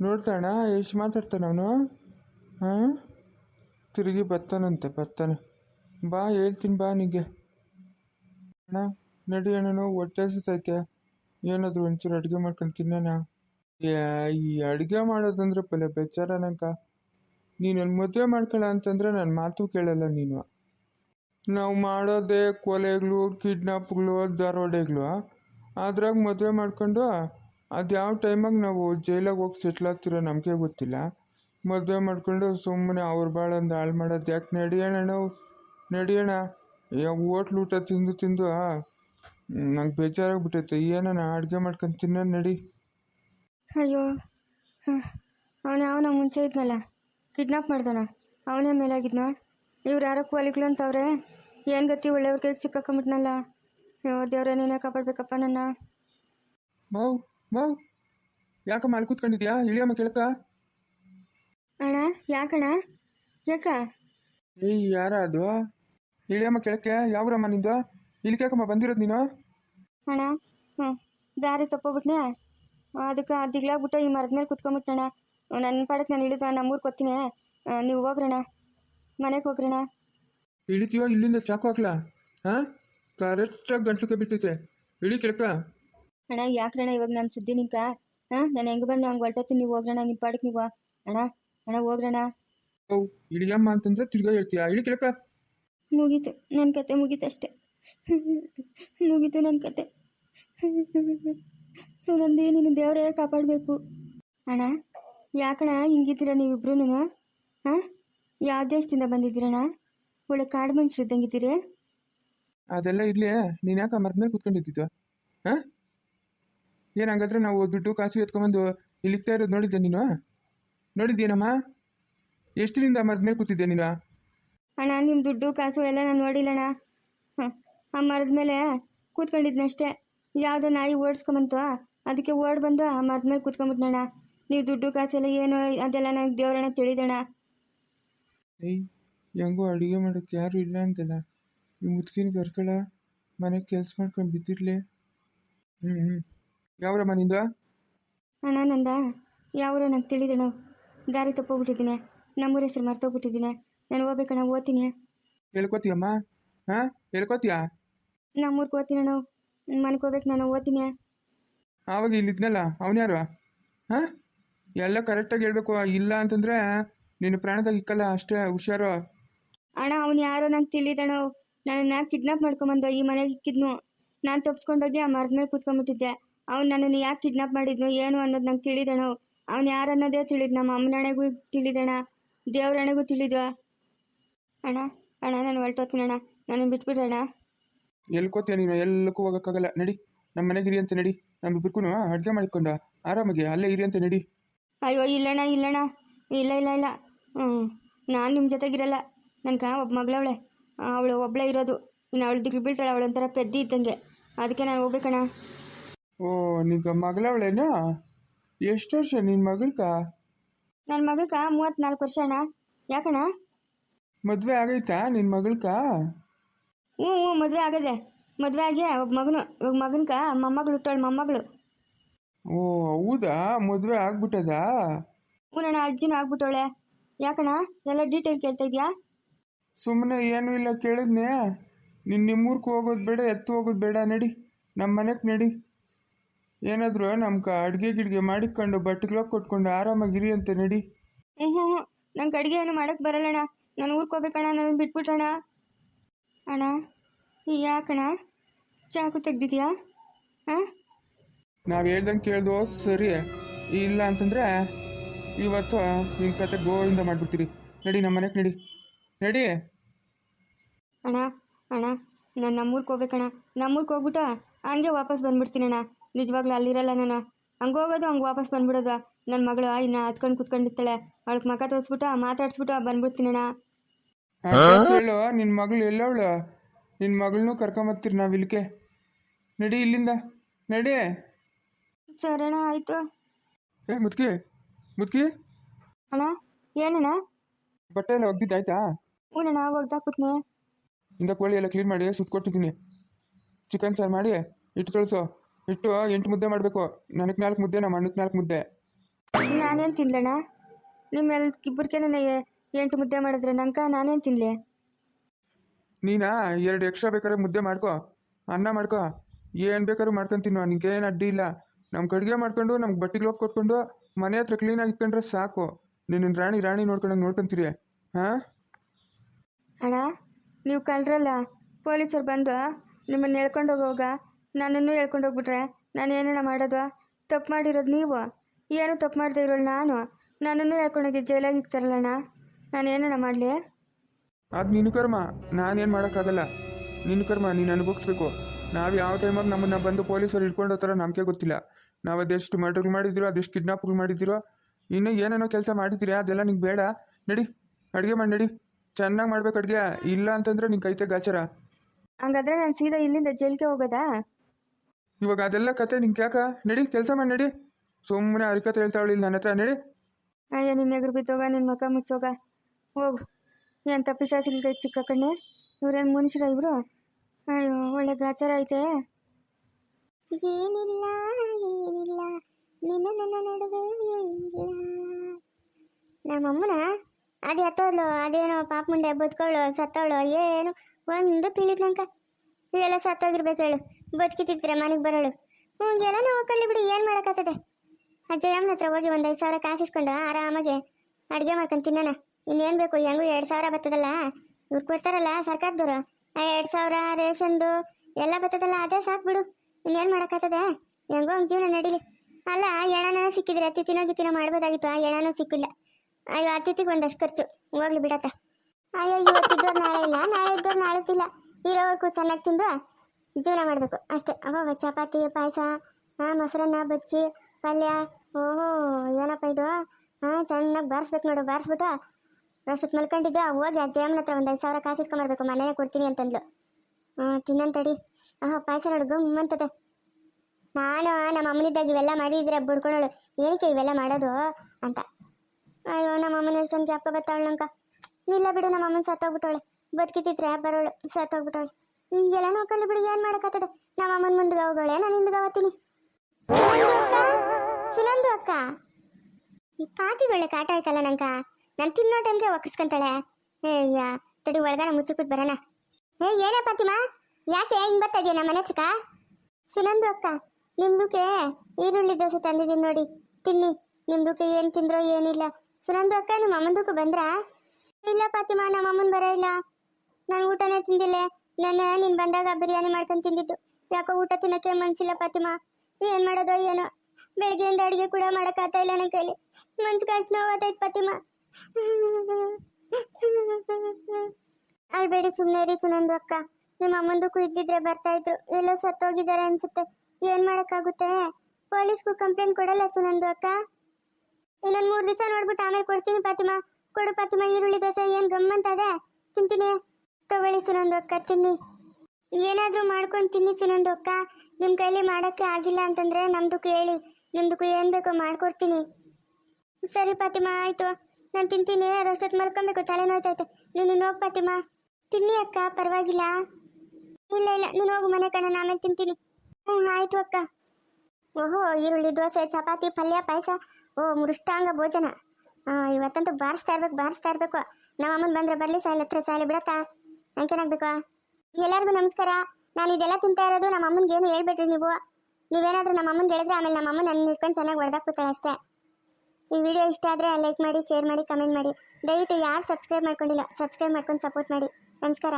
ನೋಡ್ತಾಣ ಎಷ್ಟು ಮಾತಾಡ್ತಾನ ಅವನು? ಹಾಂ? ತಿರುಗಿ ಬರ್ತಾನಂತೆ, ಬರ್ತಾನೆ. ಬಾ, ಹೇಳ್ತೀನಿ ಬಾ ನಿಂಗೆ. ಅಣ್ಣ, ನಡಿ ಅಣ್ಣನು ಹೊಟ್ಟೆ ಹಸಿತೈತೆ ಏನಾದರೂ ಒಂಚೂರು ಅಡುಗೆ ಮಾಡ್ಕೊಂಡು ತಿನ್ನೋಣ. ಈ ಅಡುಗೆ ಮಾಡೋದಂದ್ರೆ ಪಲ್ಯ ಬೇಜಾರನಕ. ನೀನು ಮದುವೆ ಮಾಡ್ಕೊಳ್ಳ ಅಂತಂದ್ರೆ ನನ್ನ ಮಾತು ಕೇಳಲ್ಲ ನೀನು. ನಾವು ಮಾಡೋದೇ ಕೊಲೆಗಳು, ಕಿಡ್ನಾಪ್ಗಳು, ದರೋಡೆಗಳು. ಅದ್ರಾಗ ಮದುವೆ ಮಾಡ್ಕೊಂಡು ಅದು ಯಾವ ಟೈಮಾಗ ನಾವು ಜೈಲಾಗ ಹೋಗಿ ಸೆಟ್ಲ್ ಆಗ್ತಿರೋ ನಮಗೆ ಗೊತ್ತಿಲ್ಲ. ಮದುವೆ ಮಾಡ್ಕೊಂಡು ಸುಮ್ಮನೆ ಅವ್ರ ಬಾಳಂದು ಹಾಳು ಮಾಡೋದು ಯಾಕೆ? ನಡೆಯೋಣ ನಾವು ನಡೆಯೋಣ ಯಾವ ಹೋಟ್ಲು ಊಟ ತಿಂದು ತಿಂದು ನಂಗೆ ಬೇಜಾರಾಗ್ಬಿಟ್ಟೈತೆ ಏನಾನ ಅಡುಗೆ ಮಾಡ್ಕೊಂಡು ತಿನ್ನೋಣ ನಡಿ. ಅಯ್ಯೋ ಹಾಂ ಅವನು ಅವನ ಮುಂಚೆ ಇದ್ನಲ್ಲ? ಕಿಡ್ನಾಪ್ ಮಾಡ್ದಣ ಅವನೇ ಮೇಲಾಗಿದ್ನ? ಇವ್ರು ಯಾರೋ ಕೋಲಿಗಳು ಅಂತವ್ರೆ ಏನು ಗತಿ? ಒಳ್ಳೆಯವ್ರ ಕೈಗೆ ಸಿಕ್ಕಾಕೊಂಬಿಟ್ನಲ್ಲ? ದೇವ್ರೆ ನೀನೇ ಕಾಪಾಡ್ಬೇಕಪ್ಪ ನನ್ನ. ಮೌ ಮೌ ಯಾಕಮ್ಮ ಅಲ್ಲಿ ಕೂತ್ಕೊಂಡಿದ್ಯಾ? ಇಳಿಯಮ್ಮ ಕೇಳಕ ಅಣ್ಣ ಯಾಕಣ್ಣ? ಯಾಕ? ಏಯ್ ಯಾರ ಅದು? ಇಳಿಯಮ್ಮ ಕೇಳಕ್ಕೆ ಯಾವ್ರಮ್ಮ ನಿಂದು? ಇಲ್ಲಿ ಕೇಕಮ್ಮ ಬಂದಿರೋದು ನೀನು? ಅಣ್ಣ ಹ್ಞೂ ದಾರಿ ತಪ್ಪೋಗ್ಬಿಟ್ನೆ. ಅದಕ್ಕೆ ದಿಗ್ಲಾಗ್ಬಿಟ್ಟು ಈ ಮರದ ಮೇಲೆ ಕುತ್ಕೊಂಬಿಟ್ಟಣ ನನ್ನ ಪಾಡಕ್ಕೆ ನಾನು ಇಳಿದ ನಮ್ಮೂರ್ಗೆ ಕೊತ್ತೀನಿ ನೀವು ಹೋಗ್ರಣ ಮನೆಗೆ ಹೋಗ್ರಣ ಇಳಿತೀಯೋ ಇಲ್ಲಿಂದ ಚಾಕು ಹಾಕ್ಲಾ ಹಾಂ ಕರೆಕ್ಟಾಗಿ ಗಂಟ್ಲಕ್ಕೆ ಬಿಟ್ಟೈತೆ ಇಳಿ ಕೇಳಕ್ಕ. ಅಣ್ಣ ಯಾಕ್ರಣ ಇವಾಗ ನಮ್ಮ ಸುದ್ದಿ ನಿಂಕ ಹಾಂ? ನಾನು ಹೆಂಗೆ ಬಂದು? ಹಂಗೆ ಹೊಲ್ಟತ್ತೀನಿ ನೀವು ಹೋಗ್ರಣ ನಿಮ್ಮ ಪಾಡಕ್ಕೆ ನೀವು. ಅಣ್ಣ ಅಣ್ಣ ಹೋಗ್ರಣ ಓ ಇಳಿಯಮ್ಮ ಅಂತಂದ್ರೆ ತಿರ್ಗಾ ಹೇಳ್ತೀಯಾ? ಇಳಿ ಕೆಳಕ ಮುಗೀತು ನನ್ನ ಕತೆ ಮುಗೀತು ಅಷ್ಟೇ. ಮುಗೀತು ನನ್ನ ಕತೆ. ಸುನಂದಿ ನಿನ್ನ ದೇವರೇ ಕಾಪಾಡಬೇಕು. ಅಣ್ಣ ಯಾಕಣ್ಣ ಹಿಂಗಿದ್ದೀರ ನೀವಿಬ್ರು ಹಾಂ? ಯಾವ ದೇಶದಿಂದ ಬಂದಿದ್ದೀರಣ್ಣ ಒಳ್ಳೆ ಕಾಡು ಮನುಷ್ಯರು ಇದ್ದಂಗಿದ್ದೀರಿ ಅದೆಲ್ಲ ಇರ್ಲಿ ನೀನು ಯಾಕೆ ಮರದ ಮೇಲೆ ಕೂತ್ಕೊಂಡಿದ್ದು ಹಾಂ? ಏನು ಹಂಗಾದ್ರೆ ನಾವು ದುಡ್ಡು ಕಾಸು ಎತ್ಕೊಂಬಂದು ಇಲ್ಲಿ ಇಕ್ತಾ ಇರೋದು ನೋಡಿದ್ದೆ ನೀನು? ನೋಡಿದ್ದೀನಮ್ಮ ದಿನದ ಮರದ ಮೇಲೆ ಕೂತಿದ್ದೆ ನೀನು? ಅಣ್ಣ ನಿಮ್ಮ ದುಡ್ಡು ಕಾಸು ಎಲ್ಲ ನಾನು ನೋಡಿಲ್ಲಣ್ಣ. ಹಾಂ ಆ ಮರದ ಮೇಲೆ ಕೂತ್ಕೊಂಡಿದ್ನಷ್ಟೇ. ಯಾವುದೋ ನಾಯಿ ಓಡಿಸ್ಕೊಂಬಂತು. ಅದಕ್ಕೆ ಓಡ್ ಬಂದು ಆ ಮರದ ಮೇಲೆ ಕೂತ್ಕೊಂಬಿಟ್ನಣ್ಣ. ನೀವು ದುಡ್ಡು ಕಾಸು ಎಲ್ಲ ಏನು ಅದೆಲ್ಲ ನನಗೆ ದೇವರಣ್ಣ ತಿಳಿದಣ್ಣ. ಏಯ್ ಹೆಂಗೋ ಅಡುಗೆ ಮಾಡೋಕ್ಕೆ ಯಾರು ಇಲ್ಲ ಅಂತಲ್ಲ ಈ ಮುದುಕಿನ ಕರ್ಕೊಳ ಮನೆಗೆ ಕೆಲಸ ಮಾಡ್ಕೊಂಡು ಬಿದ್ದಿರಲಿ. ಹ್ಞೂ ಹ್ಞೂ ಯಾವ್ರಮ್ಮ ಮನಿಂದ ಅಣ್ಣ ನಂದ? ಯಾವೂರ ನಂಗೆ ತಿಳಿದಣ್ಣ ದಾರಿ ತಪ್ಪೋಗ್ಬಿಟ್ಟಿದ್ದೀನಿ. ನಮ್ಮೂರ ಹೆಸರು ಮರ್ತೋಗ್ಬಿಟ್ಟಿದ್ದೀನಿ. ನಾನು ಹೋಗ್ಬೇಕಣ್ಣ ಓದ್ತೀನಿ. ಹೇಳ್ಕೊತೀಯಮ್ಮ? ಹಾಂ? ಹೇಳ್ಕೊತೀಯಾ? ನಮ್ಮೂರ್ಗೆ ಓದ್ತೀನಿ ಅಣ್ಣ. ಮನೆಗೆ ಹೋಗ್ಬೇಕು ನಾನು ಓದ್ತೀನಿ. ಆವಾಗ ಇಲ್ಲಿದ್ನಲ್ಲ ಅವನ್ಯಾರು ಹಾಂ? ಎಲ್ಲ ಕರೆಕ್ಟಾಗಿ ಹೇಳ್ಬೇಕು ಇಲ್ಲ ಅಂತಂದ್ರೆ ನೀನು ಪ್ರಾಣದಾಗ ಇಕ್ಕಲ್ಲ ಅಷ್ಟೇ ಹುಷಾರು. ಅಣ್ಣ ಅವ್ನು ಯಾರೋ ನಂಗೆ ತಿಳಿದಣ್ಣ ನನ್ನನ್ನು ಕಿಡ್ನಾಪ್ ಮಾಡ್ಕೊಂಬಂದು ಈ ಮನೆಗೆ ಇಕ್ಕಿದ್ನು. ನಾನು ತಪ್ಸ್ಕೊಂಡೋಗಿ ಆ ಮರದ ಮೇಲೆ ಕೂತ್ಕೊಂಡ್ಬಿಟ್ಟಿದ್ದೆ. ಅವ್ನು ನನ್ನನ್ನು ಯಾಕೆ ಕಿಡ್ನಾಪ್ ಮಾಡಿದ್ನು ಏನು ಅನ್ನೋದು ನಂಗೆ ತಿಳಿದಣ ಅವ್ನು ಯಾರು ಅನ್ನೋದೇ ತಿಳಿದ್ ನಮ್ಮ ಅಮ್ಮನಣೆಗೂ ತಿಳಿದಣ ದೇವ್ರಣೆಗೂ ತಿಳಿದ್ವ? ಅಣ್ಣ ಅಣ್ಣ ನಾನು ಹೊರಟೋತೀನಿ ಅಣ್ಣ. ನನ್ನ ಬಿಟ್ಬಿಡಣ್ಣ ಎಲ್ಕೋತೀಯ ನೀನು? ಎಲ್ಲಕ್ಕೂ ಹೋಗೋಕ್ಕಾಗಲ್ಲ. ನಡಿ. ನಮ್ಮ ಮನೆಗೆ ಇರಿ ಅಂತ ನಡಿ. ನಮ್ಮ ನಮ್ಮಿಬ್ಬರಿಗೂ ಅಡುಗೆ ಮಾಡಿಕೊಂಡು. ಆರಾಮಾಗಿ ಅಲ್ಲೇ ಇರಿ ಅಂತ ನಡಿ. ಅಯ್ಯೋ ಇಲ್ಲಣ್ಣ ಇಲ್ಲಣ್ಣ. ಇಲ್ಲ ಇಲ್ಲ ಇಲ್ಲ. ಹ್ಞೂ ನಾನು ನಿಮ್ಮ ಜೊತೆಗಿರಲ್ಲ. ಕಾ ಒಬ್ಬ ಮಗಳವಳೆ. ಅವಳು ಒಬ್ಬಳೇ ಇರೋದು. ಇನ್ನು ಅವಳು ದಿಗ್ಲು ಬೀಳ್ತಾಳೆ. ಅವಳೊಂಥರ ಪೆದ್ದಿ ಇದ್ದಂಗೆ. ಅದಕ್ಕೆ ನಾನು ಹೋಗ್ಬೇಕಣ್ಣ. ಓ ನಿಂಗೆ ಮಗಳವಳೇನಾ? ಎಷ್ಟು ವರ್ಷ ನಿನ್ನ ಮಗಳ್ಕ? ನನ್ನ ಮಗಳ್ಕ ಮೂವತ್ನಾಲ್ಕು ವರ್ಷ ಅಣ್ಣ. ಯಾಕಣ್ಣ? ಮದುವೆ ಆಗೈತಾ ನಿನ್ನ ಮಗಳ್ಕ? ಹ್ಞೂ ಹ್ಞೂ ಮದುವೆ ಆಗದೆ. ಮದುವೆ ಆಗಿ ಒಬ್ಬ ಮಗನು ಇವಾಗ ಮಗನ್ಕ ಮೊಮ್ಮಗಳು ಹುಟ್ಟೋಳು ಮೊಮ್ಮಗಳು. ಓ ಹೌದಾ? ಮದುವೆ ಆಗ್ಬಿಟ್ಟದಾ? ಹ್ಞೂನಣ್ಣ ಅಜ್ಜಿನ ಆಗ್ಬಿಟ್ಟವಳೆ ಯಾಕಣ್ಣ? ಎಲ್ಲ ಡೀಟೇಲ್ ಕೇಳ್ತಾ ಇದೆಯಾ? ಸುಮ್ಮನೆ ಏನೂ ಇಲ್ಲ ಕೇಳಿದ್ನೇ. ನಿನ್ನ ನಿಮ್ಮೂರ್ಗೆ ಹೋಗೋದು ಬೇಡ ಎತ್ತು ಹೋಗೋದು ಬೇಡ ನಡಿ. ನಮ್ಮ ಮನೆಗೆ ನಡಿ. ಏನಾದರೂ ನಮ್ಗೆ ಅಡುಗೆ ಗಿಡ್ಗೆ ಮಾಡಿಕೊಂಡು ಬಟ್ಟೆಗಳೋಗಿ ಕೊಟ್ಕೊಂಡು ಆರಾಮಾಗಿರಿ ಅಂತ ನಡಿ. ಹ್ಞೂ ಹ್ಞೂ ಹ್ಞೂ ನಂಗೆ ಅಡುಗೆ ಏನು ಮಾಡೋಕ್ಕೆ ಬರಲ್ಲಣ್ಣ. ನಾನು ಊರಿಗೆ ನಾನು ಬಿಟ್ಬಿಟ್ಟಣ ಅಣ್ಣ ಯಾಕಣ್ಣ? ಚಾಕು ತೆಗ್ದಿದ್ಯಾ? ಹಾಂ? ನಾವು ಹೇಳ್ದಂಗೆ ಕೇಳ್ದೋ ಸರಿ. ಇಲ್ಲ ಅಂತಂದ್ರೆ ಇವತ್ತು ನಿಮ್ಮ ಕತೆ ಗೋವಿಂದ ಮಾಡಿಬಿಡ್ತೀರಿ. ನಡಿ ನಮ್ಮ ಮನೆಗೆ ನಡಿ. ನಡಿ. ಅಣ್ಣ ಅಣ್ಣ ನಾನು ನಮ್ಮೂರ್ಗೆ ಹೋಗ್ಬೇಕಣ್ಣ. ನಮ್ಮೂರ್ಗೆ ಹೋಗ್ಬಿಟ್ಟು ಹಂಗೆ ವಾಪಸ್ ಬಂದ್ಬಿಡ್ತೀನಣ್ಣ. ನಿಜವಾಗ್ಲೂ ಅಲ್ಲಿರಲ್ಲ ನಾನು. ಹಂಗೆ ಹೋಗೋದು ಹಂಗೆ ವಾಪಸ್ ಬಂದ್ಬಿಡೋದು. ನನ್ನ ಮಗಳು ಇನ್ನು ಹತ್ಕೊಂಡು ಕುತ್ಕೊಂಡಿರ್ತಾಳೆ. ಅವಳಕ್ಕೆ ಮಕ ತೋರಿಸ್ಬಿಟ್ಟು ಮಾತಾಡ್ಸ್ಬಿಟ್ಟು ಬಂದ್ಬಿಡ್ತೀನಣ್ಣ ನಿನ್ ಹೇಳು ನಿನ್ನ ಮಗಳು ಎಲ್ಲವಳು? ನಿನ್ನ ಮಗಳನ್ನೂ ಕರ್ಕೊಂಬತ್ತೀರಿ ನಾವು ಇಲ್ಕೆ ನಡಿ ಇಲ್ಲಿಂದ. ನಡಿ. ಸರಣ ಆಯ್ತು. ಏ ಮುದ್ಕಿ ಮುದ್ಕಿ ಅಣ್ಣ ಏನಣ್ಣ? ಬಟ್ಟೆ ಎಲ್ಲ ಒಗ್ದಿದ್ದಾಯ್ತಾ ಹ್ಞೂನಣ್ಣ ಒಗ್ದಾಕ್ಬಿಟ್ನೆ ಇಂದ ಕೋಳಿ ಎಲ್ಲ ಕ್ಲೀನ್ ಮಾಡಿ ಸುತ್ಕೊಟ್ಟಿದ್ದೀನಿ. ಚಿಕನ್ ಸಾರು ಮಾಡಿ ಇಟ್ಟು ತೊಳಸು. ಇಟ್ಟು ಎಂಟು ಮುದ್ದೆ ಮಾಡಬೇಕು. ನನಗೆ ನಾಲ್ಕು ಮುದ್ದೆ ನಮ್ಮ ಅಣ್ಣಕ್ಕೆ ನಾಲ್ಕು ಮುದ್ದೆ. ನಾನೇನು ತಿನ್ಲಣ್ಣ? ನಿಮ್ಮೆಲ್ಲ ಇಬ್ಬರಿಗೆ ನನಗೆ ಎಂಟು ಮುದ್ದೆ ಮಾಡಿದ್ರೆ ನಂಕ ನಾನೇನು ತಿನ್ಲಿ? ನೀನಾ? ಎರಡು ಎಕ್ಸ್ಟ್ರಾ ಬೇಕಾದ್ರೆ ಮುದ್ದೆ ಮಾಡ್ಕೋ. ಅನ್ನ ಮಾಡ್ಕೋ. ಏನು ಬೇಕಾದ್ರೂ ಮಾಡ್ಕೊಂಡು ತಿನ್ನು. ನಿನಗೇನು ಅಡ್ಡಿ ಇಲ್ಲ. ನಮ್ಮ ಅಡುಗೆ ಮಾಡ್ಕೊಂಡು ನಮ್ಗೆ ಬಟ್ಟೆಗೆ ಹೋಗಿ ಕೊಟ್ಕೊಂಡು ಮನೆ ಹತ್ರ ಕ್ಲೀನಾಗಿ ಇಟ್ಕೊಂಡ್ರೆ ಸಾಕು. ನಿನ್ನ ರಾಣಿ ರಾಣಿ ನೋಡ್ಕೊಂಡು ನೋಡ್ಕೊಂತೀರಿ. ಹಾಂ? ಅಣ್ಣ ನೀವು ಕಲ್ರಲ್ಲ ಪೊಲೀಸರು ಬಂದು ನಿಮ್ಮನ್ನು ಹೋಗುವಾಗ ನನ್ನನ್ನು ಹೇಳ್ಕೊಂಡು ಹೋಗ್ಬಿಟ್ರೆ ನಾನು ಏನಣ್ಣ ಮಾಡೋದು? ತಪ್ಪು ಮಾಡಿರೋದು ನೀವು? ಏನು ತಪ್ಪು ಮಾಡದೇ ಇರೋಳು ನಾನು? ನನ್ನನ್ನು ಹೇಳ್ಕೊಂಡೋಗಿ ಜೈಲಾಗಿ ಇಕ್ತಾರಲ್ಲಣ್ಣ ನಾನು ಏನಣ್ಣ ಮಾಡಲಿ? ಅದು ನಿನ್ನ ಕರ್ಮ. ನಾನೇನು ಮಾಡೋಕ್ಕಾಗಲ್ಲ. ನಿನ್ನ ಕರ್ಮ ನೀನು ಅನುಭವಿಸ್ಬೇಕು. ನಾವು ಯಾವ ಟೈಮಾಗ ನಮ್ಮನ್ನು ಬಂದು ಪೊಲೀಸರು ಹಿಡ್ಕೊಂಡು ಹೋಗ್ತಾರೋ ನಮಗೆ ಗೊತ್ತಿಲ್ಲ. ನಾವು ಅದೆಷ್ಟು ಮರ್ಡರ್ಗಳು ಮಾಡಿದ್ದೀರೋ ಅದೆಷ್ಟು ಕಿಡ್ನಾಪ್ಗಳು ಮಾಡಿದ್ದೀರೋ ಇನ್ನೂ ಏನೇನೋ ಕೆಲಸ ಮಾಡಿದ್ದೀರಾ ಅದೆಲ್ಲ ನಿಂಗೆ ಬೇಡ. ನಡಿ ಅಡುಗೆ ಮಾಡಿ ನಡಿ. ಚೆನ್ನಾಗಿ ಮಾಡ್ಬೇಕು ಅಡುಗೆ. ಇಲ್ಲ ಅಂತಂದ್ರೆ ನಿಂಗೆ ಕೈತೆ ಗಾಚಾರ ಹಂಗಾದ್ರೆ ನಾನು ಸೀದಾ ಇಲ್ಲಿಂದ ಜೈಲಿಗೆ ಹೋಗೋದಾ? ಇವಾಗ ಅದೆಲ್ಲ ಕತೆ ನಿಂಗೆ ಯಾಕ ನಡಿ, ಕೆಲಸ ಮಾಡಿ, ನಡಿ. ಸುಮ್ಮನೆ ಅರಿಕತೆ ಹೇಳ್ತಾವಳಿ ನನ್ನ ಹತ್ರ ನಡಿ. ಅಯ್ಯ ನಿನ್ನ ಎದುರು ಬಿದ್ದೋಗ ನಿನ್ನ ಮುಖ ಮುಚ್ಚೋಗ. ಹೋಗು. ಏನು ತಪ್ಪಿಸಾಸಿಲ್ ಕೈಗೆ ಸಿಕ್ಕಕ್ಕಣ್ಣೆ ಇವ್ರೇನು ಮನುಷ್ಯರ ಇವರು? ಅಯ್ಯೋ, ಒಳ್ಳೆ ಗಾಚಾರ ಐತೆ. ಏನಿಲ್ಲ ಏನಿಲ್ಲ. ನಿನ್ನ ನನ್ನ ನಡುವೆ ಏನಿಲ್ಲ. ನಮ್ಮಮ್ಮನ? ಅದು ಎತ್ತೋದ್ಲು ಅದೇನೋ ಪಾಪ ಮುಂಡೆ ಬದುಕೋಳು, ಸತ್ತೋಳು, ಏನು? ಒಂದು ತಿಳಿದ್ನಂಕ ಇವೆಲ್ಲ ಸತ್ತೋಗಿರ್ಬೇಕು ಹೇಳು. ಬದುಕಿತಿದ್ರೆ ಮನೆಗೆ ಬರೋಳು. ಹ್ಞೂ ನಾವು ಕಳ್ಳಿ ಬಿಡಿ, ಏನು ಮಾಡೋಕ್ಕಾಗ್ತದೆ? ಅಜ್ಜಯ್ಯಮ್ಮನ ಹತ್ರ ಹೋಗಿ ಒಂದು ಐದು ಸಾವಿರ ಕಾಸಿಸ್ಕೊಂಡು ಆರಾಮಾಗಿ ಅಡುಗೆ ಮಾಡ್ಕೊಂಡು ತಿನ್ನೋಣ. ಇನ್ನೇನು ಬೇಕು, ಹೆಂಗೂ ಎರಡು ಸಾವಿರ ಬರ್ತದಲ್ಲ? ಇವ್ರು ಕೊಡ್ತಾರಲ್ಲ ಸರ್ಕಾರದವರು. ಎರಡು ಸಾವಿರ, ರೇಷನ್ದು ಎಲ್ಲ ಬರ್ತದಲ್ಲ, ಅದೇ ಸಾಕು ಬಿಡು. ಇನ್ನೇನು ಮಾಡೋಕ್ಕಾಗ್ತದೆ? ಹೆಂಗೋ ಒಂದು ಜೀವನ ನಡೀಲಿ. ಅಲ್ಲ, ಎಣನ ಸಿಕ್ಕಿದ್ರೆ ಅತಿಥಿನೋ ಗಿತ್ತಿನೋ ಮಾಡ್ಬೋದಾಗಿತ್ತು? ಆ ಎಣನೂ ಸಿಕ್ಕಿಲ್ಲ. ಅಯ್ಯೋ ಅತಿಥಿಗೆ ಒಂದಷ್ಟು ಖರ್ಚು. ಹೋಗ್ಲಿ ಬಿಡತ್ತ. ಅಯ್ಯೋ ಇವತ್ತಿದ್ದವ್ರು ನಾಳೆ ಇಲ್ಲ, ನಾಳೆ ಇದ್ದವ್ರು ಇಲ್ಲ ಇರೋವರೆಗೂ ಚೆನ್ನಾಗಿ ತಿಂದು ಜೀವನ ಮಾಡಬೇಕು. ಅಷ್ಟೇ. ಅವಾಗ ಚಪಾತಿ, ಪಾಯಸ ಹಾಂ ಮೊಸರನ್ನ ಬಚ್ಚಿ ಪಲ್ಯ, ಓಹೋ, ಏನಪ್ಪ ಇದು? ಹಾಂ ಚೆನ್ನಾಗಿ ಬಾರಿಸ್ಬೇಕು ನೋಡು. ಬಾರಿಸ್ಬಿಟ್ಟು ರಷ್ಟಕ್ಕೆ ಮಲ್ಕೊಂಡಿದ್ದೆ. ಹೋಗಿ ಅಜ್ಜಿ ಹತ್ರ ಒಂದು ಐದು ಸಾವಿರ ಕಾಸು ಇಸ್ಕೊಂಬರ್ಬೇಕು. ಮನೆಯೇ ಕೊಡ್ತೀನಿ ಅಂತಂದ್ಲು. ಹಾಂ ತಿನ್ನಂತಡಿ ಅಹೋ ಪಾಯಸ ನೋಡು. ಗಮ್ಮಂತದೆ ನಾನು, ನಮ್ಮ ಅಮ್ಮನಿದ್ದಾಗ ಇವೆಲ್ಲ ಮಾಡಿದ್ರೆ ಬಿಡ್ಕೊಳೋಳು. ಏನಕ್ಕೆ ಇವೆಲ್ಲ ಮಾಡೋದು ಅಂತ. ಅಯ್ಯೋ, ನಮ್ಮ ಅಮ್ಮನ ಎಷ್ಟೊಂದು ಜ್ಞಾಪಕ ಬತ್ತಾಳು ನಂಕ ಇಲ್ಲ ಬಿಡು, ನಮ್ಮ ಅಮ್ಮನ ಸತ್ತೋಗ್ಬಿಟ್ಟವಳೆ. ಬದುಕಿದ್ರೆ ಬರೋಳು. ಸತ್ತೋಗ್ಬಿಟ್ಟವಳೆ. ಹಿಂಗೆಲ್ಲ ನೋಡ್ಕೊಂಡು ಬಿಡು ಏನು ಮಾಡಕತ್ತದ? ನಮ್ಮ ಅಮ್ಮನ ಮುಂದೆ ಹೋಗೋಳೆ ನಾನು ಹಿಂದೆ ಹೋಗ್ತೀನಿ ಸುನಂದು ಅಕ್ಕ ಈ ಪಾತಿದೊಳ್ಳೆ ಕಾಟ ಆಯ್ತಲ್ಲ ನಂಕ ನಾನು ತಿನ್ನೋ ಟೈಮ್ಗೆ ಒಕ್ಕಸ್ಕೊಂತಾಳೆ. ಏಯ್ಯ ತಡಿ ಒಳಗನ ಮುಚ್ಚಿಬಿಟ್ಟು ಬರೋಣ. ಏ, ಏನೇ ಪಾತಿಮಾ? ಯಾಕೆ ಹಿಂಗೆ ಬರ್ತಾ ನಮ್ಮ ಮನೆ ಹತ್ರಕ್ಕ? ಸುನಂದು ಅಕ್ಕ ನಿಮ್ದುಕ್ಕೆ ಈರುಳ್ಳಿ ದೋಸೆ ತಂದಿದ್ದೀನಿ ನೋಡಿ. ತಿನ್ನಿ. ನಿಮ್ದುಕ್ಕೆ ಏನು ತಿಂದ್ರೋ ಏನಿಲ್ಲ. ಸುನಂದು ಅಕ್ಕ, ನಿಮ್ಮ ಅಮ್ಮಂದಕ್ಕೂ ಬಂದ್ರಾ? ಇಲ್ಲ ಪಾತಿಮಾ, ನಮ್ಮ ಅಮ್ಮನ ಬರೋ ಇಲ್ಲ. ನಾನು ಊಟನೇ ತಿಂದಿಲ್ಲ. ನೆನ್ನೆ ನೀನು ಬಂದಾಗ ಬಿರಿಯಾನಿ ಮಾಡ್ಕೊಂಡು ತಿಂದಿದ್ದು. ಯಾಕೋ ಊಟ ತಿನ್ನಕ್ಕೆ ಮನ್ಸಿಲ್ಲ ಪಾತಿಮಾ ಏನು ಮಾಡೋದೋ ಏನೋ. ಬೆಳಗ್ಗೆಯಿಂದ ಅಡುಗೆ ಕೂಡ ಮಾಡೋಕ್ಕಾಗ್ತಾ ಇಲ್ಲ ನನ್ನ ಕೈಲಿ. ಮನ್ಸಿಗೆ ಅಷ್ಟು ನೋವಾತೈತೆ ಪಾತಿಮಾ ಅಲ್ಬೇಡಿ ಸುಮ್ಮನೆ ರೀ ಸುನಂದು ಅಕ್ಕ. ನಿಮ್ಮ ಅಮ್ಮಂದಕ್ಕೂ ಇದ್ದಿದ್ರೆ ಬರ್ತಾ ಇದ್ರು. ಎಲ್ಲೋ ಸತ್ತೋಗಿದ್ದಾರೆ ಅನ್ಸುತ್ತೆ. ಏನ್ ಮಾಡಕ್ಕಾಗುತ್ತೆ? ಪೊಲೀಸ್ಗೂ ಕಂಪ್ಲೇಂಟ್ ಕೊಡಲ್ಲ ಸುನಂದು ಅಕ್ಕ? ಇನ್ನೊಂದು ಮೂರು ದಿವಸ ನೋಡ್ಬಿಟ್ಟು ಆಮೇಲೆ ಕೊಡ್ತೀನಿ ಪಾತಿಮಾ ಕೊಡು ಪಾತಿಮಾ ಈರುಳ್ಳಿ ದೋಸೆ ಏನ್ ಗಮ್ಮಂತದೆ? ತಿಂತೀನಿ. ತಗೊಳ್ಳಿ ಸುನಂದು ಅಕ್ಕ, ತಿನ್ನಿ. ಏನಾದರೂ ಮಾಡ್ಕೊಂಡು ತಿನ್ನಿ ಸುನಂದು ಅಕ್ಕ. ನಿಮ್ ಕೈಲಿ ಮಾಡಕ್ಕೆ ಆಗಿಲ್ಲ ಅಂತಂದ್ರೆ ನಮ್ದು ಹೇಳಿ. ನಿಮ್ದಕ್ಕೂ ಏನ್ ಬೇಕೋ ಮಾಡ್ಕೊಡ್ತೀನಿ. ಸರಿ ಪಾತಿಮಾ, ಆಯ್ತು. ನಾನು ತಿಂತೀನಿ, ಅಷ್ಟೊತ್ತು ಮಲ್ಕೊಬೇಕು ತಲೆ ನೋಯ್ತಾಯ್ತು ನೀನು ಹೋಗ್ ಪಾತಿಮಾ. ತಿನ್ನಿ ಅಕ್ಕ, ಪರವಾಗಿಲ್ಲ. ಇಲ್ಲ ಇಲ್ಲ, ನೀನು ಹೋಗು ಮನೆ ಕಣ, ನಾನು ಆಮೇಲೆ ತಿಂತೀನಿ. ಹ್ಞೂ ಆಯ್ತು ಅಕ್ಕ. ಓಹೋ, ಈರುಳ್ಳಿ, ದೋಸೆ, ಚಪಾತಿ, ಪಲ್ಯ, ಪಾಯಸ. ಓ, ಮೃಷ್ಟಾಂಗ ಭೋಜನ. ಇವತ್ತಂತೂ ಬಾರಿಸ್ತಾ ಇರ್ಬೇಕು ಬಾರಿಸ್ತಾ ಇರ್ಬೇಕು. ನಮ್ಮ ಅಮ್ಮನ ಬಂದ್ರೆ ಬರಲಿ ಸಾಲ ಹತ್ರ ಸಾಲ ಬಿಡತ್ತಾ? ನಂಗೇನಾಗ್ಬೇಕು ಎಲ್ಲರಿಗೂ ನಮಸ್ಕಾರ. ನಾನು ಇದೆಲ್ಲ ತಿಂತಾ ಇರೋದು ನಮ್ಮ ಅಮ್ಮನಿಗೆ ಏನು ಹೇಳ್ಬೇಡ್ರಿ ನೀವು? ನೀವೇನಾದರೂ ನಮ್ಮ ಅಮ್ಮನಿಗೆ ಹೇಳಿದ್ರೆ ಆಮೇಲೆ ನಮ್ಮ ಅಮ್ಮ ನನ್ನ ಇಟ್ಕೊಂಡು ಚೆನ್ನಾಗಿ ಹೊಡೆದಾಕ್ಬಿಡ್ತಾಳೆ ಅಷ್ಟೇ. ಈ ವಿಡಿಯೋ ಇಷ್ಟ ಆದರೆ ಲೈಕ್ ಮಾಡಿ ಶೇರ್ ಮಾಡಿ ಕಮೆಂಟ್ ಮಾಡಿ. ದಯವಿಟ್ಟು ಯಾರು ಸಬ್ಸ್ಕ್ರೈಬ್ ಮಾಡ್ಕೊಂಡಿಲ್ಲ ಸಬ್ಸ್ಕ್ರೈಬ್ ಮಾಡ್ಕೊಂಡು ಸಪೋರ್ಟ್ ಮಾಡಿ. ನಮಸ್ಕಾರ.